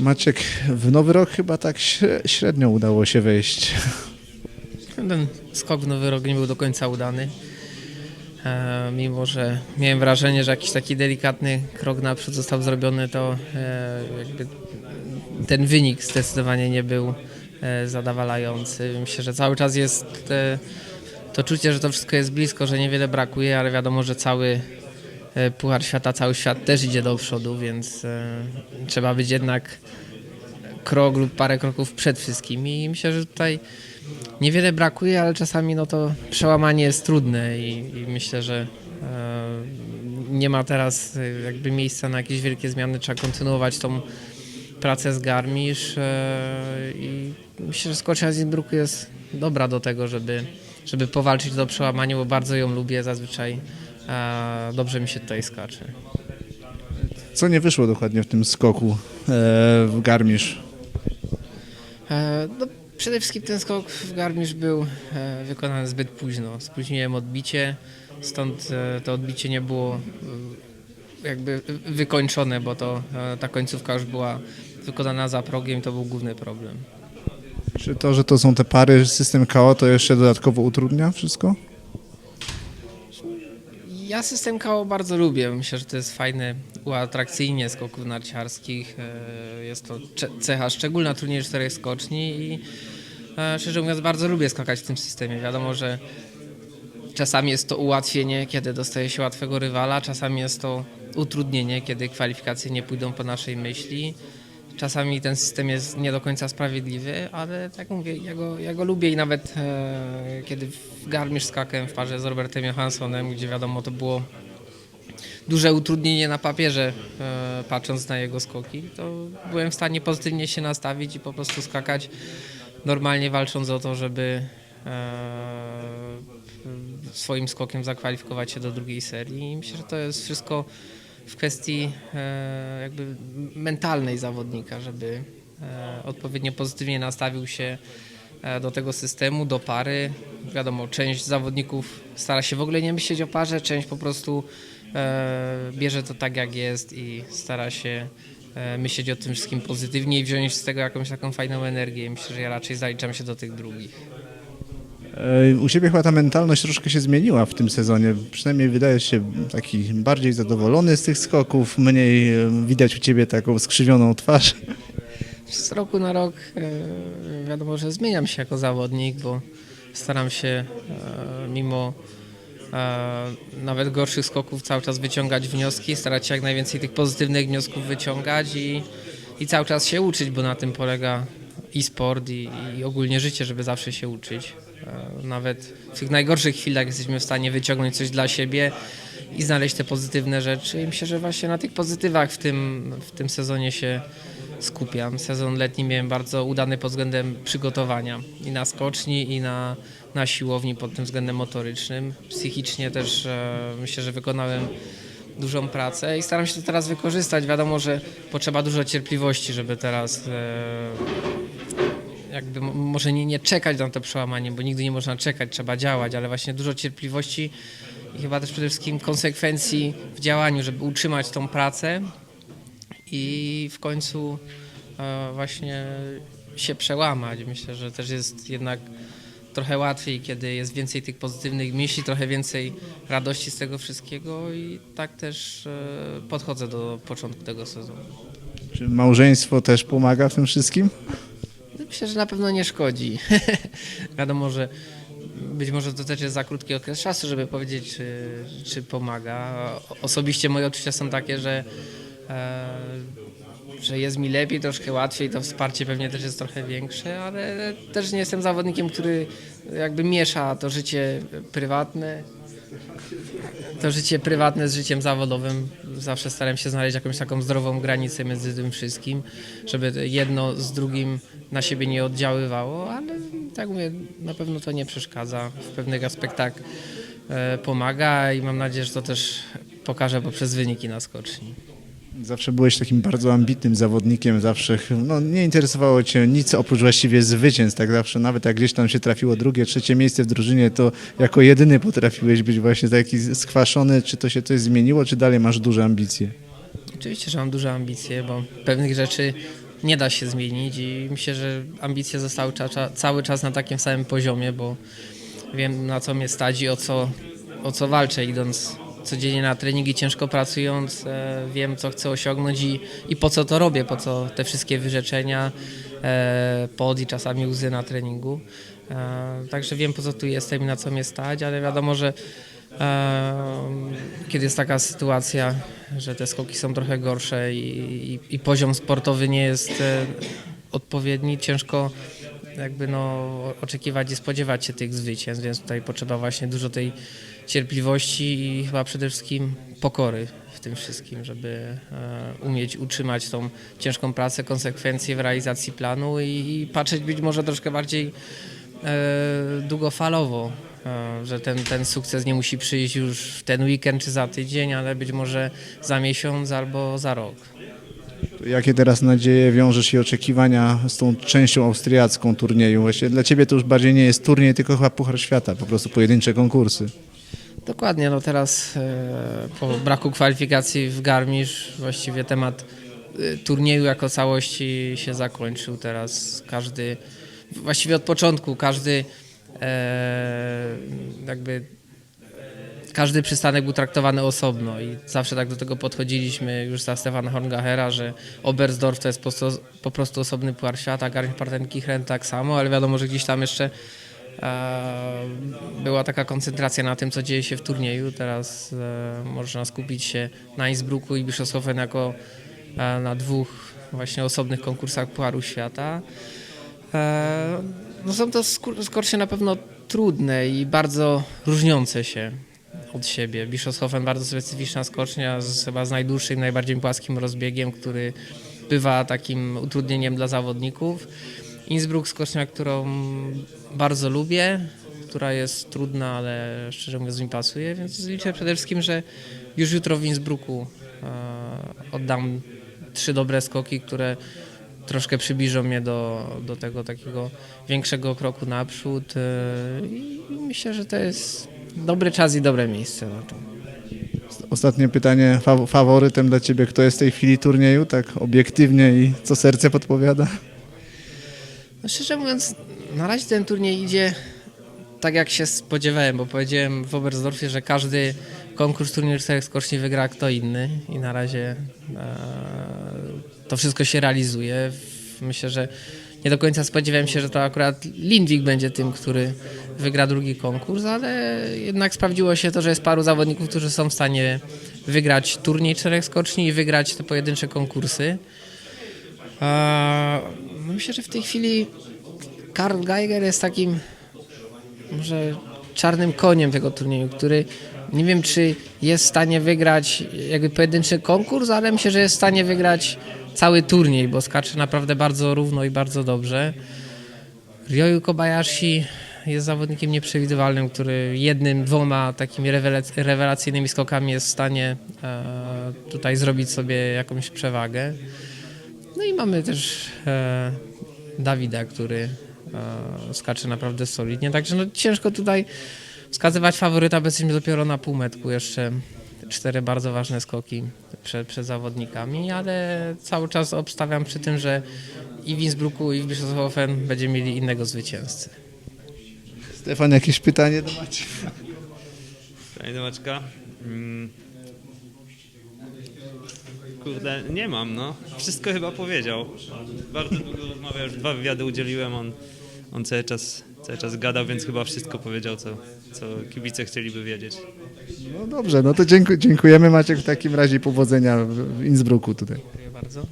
Maciek, w nowy rok chyba tak śre- średnio udało się wejść. Ten skok w nowy rok nie był do końca udany. E, mimo, że miałem wrażenie, że jakiś taki delikatny krok naprzód został zrobiony, to e, ten wynik zdecydowanie nie był e, zadowalający. Myślę, że cały czas jest e, to czucie, że to wszystko jest blisko, że niewiele brakuje, ale wiadomo, że cały Puchar Świata, cały świat też idzie do przodu, więc e, trzeba być jednak krok lub parę kroków przed wszystkimi i myślę, że tutaj niewiele brakuje, ale czasami no to przełamanie jest trudne i, i myślę, że e, nie ma teraz e, jakby miejsca na jakieś wielkie zmiany, trzeba kontynuować tą pracę z Garmisz e, i myślę, że skocznia z jest dobra do tego, żeby, żeby powalczyć do przełamania, bo bardzo ją lubię zazwyczaj. E, dobrze mi się tutaj skacze. Co nie wyszło dokładnie w tym skoku e, w Garmisz? E, No, przede wszystkim ten skok w Garmisch był e, wykonany zbyt późno. Spóźniłem odbicie, stąd e, to odbicie nie było e, jakby wykończone, bo to e, ta końcówka już była wykonana za progiem, to był główny problem. Czy to, że to są te pary, system KO, to jeszcze dodatkowo utrudnia wszystko? Ja system KO bardzo lubię. Myślę, że to jest fajne uatrakcyjnie skoków narciarskich. E, Jest to cecha szczególna turniej czterech skoczni i e, szczerze mówiąc bardzo lubię skakać w tym systemie. Wiadomo, że czasami jest to ułatwienie, kiedy dostaje się łatwego rywala, czasami jest to utrudnienie, kiedy kwalifikacje nie pójdą po naszej myśli. Czasami ten system jest nie do końca sprawiedliwy, ale tak mówię, ja go, ja go lubię i nawet e, kiedy w Garmisch w parze z Robertem Johanssonem, gdzie wiadomo to było duże utrudnienie na papierze, e, patrząc na jego skoki, to byłem w stanie pozytywnie się nastawić i po prostu skakać normalnie walcząc o to, żeby e, swoim skokiem zakwalifikować się do drugiej serii. I myślę, że to jest wszystko w kwestii e, jakby mentalnej zawodnika, żeby e, odpowiednio pozytywnie nastawił się e, do tego systemu, do pary. Wiadomo, część zawodników stara się w ogóle nie myśleć o parze, część po prostu bierze to tak jak jest i stara się myśleć o tym wszystkim pozytywnie i wziąć z tego jakąś taką fajną energię. Myślę, że ja raczej zaliczam się do tych drugich. E, U Ciebie chyba ta mentalność troszkę się zmieniła w tym sezonie. Przynajmniej wydajesz się taki bardziej zadowolony z tych skoków, mniej e, widać u Ciebie taką skrzywioną twarz. Z roku na rok e, wiadomo, że zmieniam się jako zawodnik, bo staram się mimo nawet gorszych skoków cały czas wyciągać wnioski, starać się jak najwięcej tych pozytywnych wniosków wyciągać i, i cały czas się uczyć, bo na tym polega i sport, i, i ogólnie życie, żeby zawsze się uczyć. E, Nawet w tych najgorszych chwilach jesteśmy w stanie wyciągnąć coś dla siebie i znaleźć te pozytywne rzeczy. I myślę, że właśnie na tych pozytywach w tym, w tym sezonie się skupiam. Sezon letni miałem bardzo udany pod względem przygotowania i na skoczni, i na, na siłowni pod tym względem motorycznym. Psychicznie też e, myślę, że wykonałem dużą pracę i staram się to teraz wykorzystać. Wiadomo, że potrzeba dużo cierpliwości, żeby teraz e, jakby może nie, nie czekać na to przełamanie, bo nigdy nie można czekać, trzeba działać, ale właśnie dużo cierpliwości i chyba też przede wszystkim konsekwencji w działaniu, żeby utrzymać tą pracę i w końcu e, właśnie się przełamać. Myślę, że też jest jednak trochę łatwiej, kiedy jest więcej tych pozytywnych myśli, trochę więcej radości z tego wszystkiego i tak też e, podchodzę do początku tego sezonu. Czy małżeństwo też pomaga w tym wszystkim? Myślę, że na pewno nie szkodzi. Wiadomo, że być może to też jest za krótki okres czasu, żeby powiedzieć, czy, czy pomaga. Osobiście moje odczucia są takie, że, e, że jest mi lepiej, troszkę łatwiej, to wsparcie pewnie też jest trochę większe, ale też nie jestem zawodnikiem, który jakby miesza to życie prywatne to życie prywatne z życiem zawodowym. Zawsze staram się znaleźć jakąś taką zdrową granicę między tym wszystkim, żeby jedno z drugim na siebie nie oddziaływało, ale tak mówię, na pewno to nie przeszkadza. W pewnych aspektach e, pomaga i mam nadzieję, że to też pokaże poprzez wyniki na skoczni. Zawsze byłeś takim bardzo ambitnym zawodnikiem, zawsze no, nie interesowało cię nic oprócz właściwie zwycięstw, tak zawsze, nawet jak gdzieś tam się trafiło drugie, trzecie miejsce w drużynie, to jako jedyny potrafiłeś być właśnie taki skwaszony, czy to się coś zmieniło, czy dalej masz duże ambicje? Oczywiście, że mam duże ambicje, bo pewnych rzeczy nie da się zmienić i myślę, że ambicje zostały cały czas na takim samym poziomie, bo wiem na co mnie stać i o co, o co walczę idąc codziennie na treningi, ciężko pracując, e, wiem co chcę osiągnąć i, i po co to robię, po co te wszystkie wyrzeczenia, e, pod i czasami łzy na treningu. E, także wiem po co tu jestem i na co mnie stać, ale wiadomo, że kiedy jest taka sytuacja, że te skoki są trochę gorsze i, i, i poziom sportowy nie jest e, odpowiedni, ciężko jakby no, oczekiwać i spodziewać się tych zwycięstw, więc tutaj potrzeba właśnie dużo tej cierpliwości i chyba przede wszystkim pokory w tym wszystkim, żeby e, umieć utrzymać tą ciężką pracę, konsekwencje w realizacji planu i, i patrzeć być może troszkę bardziej e, długofalowo, że ten, ten sukces nie musi przyjść już w ten weekend czy za tydzień, ale być może za miesiąc albo za rok. Jakie teraz nadzieje wiążesz i oczekiwania z tą częścią austriacką turnieju? Właśnie dla Ciebie to już bardziej nie jest turniej, tylko chyba Puchar Świata, po prostu pojedyncze konkursy. Dokładnie, no teraz e, po braku kwalifikacji w Garmisch właściwie temat e, turnieju jako całości się zakończył. Teraz każdy, właściwie od początku każdy e, jakby każdy przystanek był traktowany osobno i zawsze tak do tego podchodziliśmy już za Stefana Horngachera, że Oberstdorf to jest po prostu, po prostu osobny puchar świata, Garmisch-Partenkirchen tak samo, ale wiadomo, że gdzieś tam jeszcze e, była taka koncentracja na tym, co dzieje się w turnieju. Teraz e, można skupić się na Innsbrucku i Bischofshofen jako e, na dwóch właśnie osobnych konkursach Pucharu Świata. No są to skocznie na pewno trudne i bardzo różniące się od siebie. Bischofshofen bardzo specyficzna skocznia z chyba z najdłuższym, najbardziej płaskim rozbiegiem, który bywa takim utrudnieniem dla zawodników. Innsbruck skocznia, którą bardzo lubię, która jest trudna, ale szczerze mówiąc mi pasuje, więc liczę przede wszystkim, że już jutro w Innsbrucku e, oddam trzy dobre skoki, które troszkę przybliżą mnie do, do tego takiego większego kroku naprzód e, i myślę, że to jest dobry czas i dobre miejsce na to. Ostatnie pytanie, fa- faworytem dla Ciebie, kto jest w tej chwili turnieju, tak obiektywnie i co serce podpowiada? No szczerze mówiąc, na razie ten turniej idzie tak jak się spodziewałem, bo powiedziałem w Oberstdorfie, że każdy konkurs turniej czterech skoczni wygra kto inny i na razie e, to wszystko się realizuje. Myślę, że nie do końca spodziewałem się, że to akurat Lindwik będzie tym, który wygra drugi konkurs, ale jednak sprawdziło się to, że jest paru zawodników, którzy są w stanie wygrać turniej czterech skoczni i wygrać te pojedyncze konkursy. No myślę, że w tej chwili Karl Geiger jest takim może czarnym koniem tego turnieju, który nie wiem, czy jest w stanie wygrać jakby pojedynczy konkurs, ale myślę, że jest w stanie wygrać cały turniej, bo skacze naprawdę bardzo równo i bardzo dobrze. Ryoyu Kobayashi jest zawodnikiem nieprzewidywalnym, który jednym, dwoma takimi rewelac- rewelacyjnymi skokami jest w stanie e, tutaj zrobić sobie jakąś przewagę. No i mamy też e, Dawida, który e, skacze naprawdę solidnie. Także no, ciężko tutaj wskazywać faworyta, bo jesteśmy dopiero na półmetku jeszcze. Cztery bardzo ważne skoki przed, przed zawodnikami, ale cały czas obstawiam przy tym, że i w Innsbrucku, i w Bischofshofen będziemy mieli innego zwycięzcę. Stefan, jakieś pytanie do Maciej? Panie Domaczka. Mm. Kurde, nie mam, no. Wszystko chyba powiedział. Bardzo długo rozmawiał, już dwa wywiady udzieliłem, on, on cały, czas, cały czas gadał, więc chyba wszystko powiedział, co, co kibice chcieliby wiedzieć. No dobrze, no to dziękujemy Maciek w takim razie powodzenia w Innsbrucku tutaj. Dziękuję bardzo.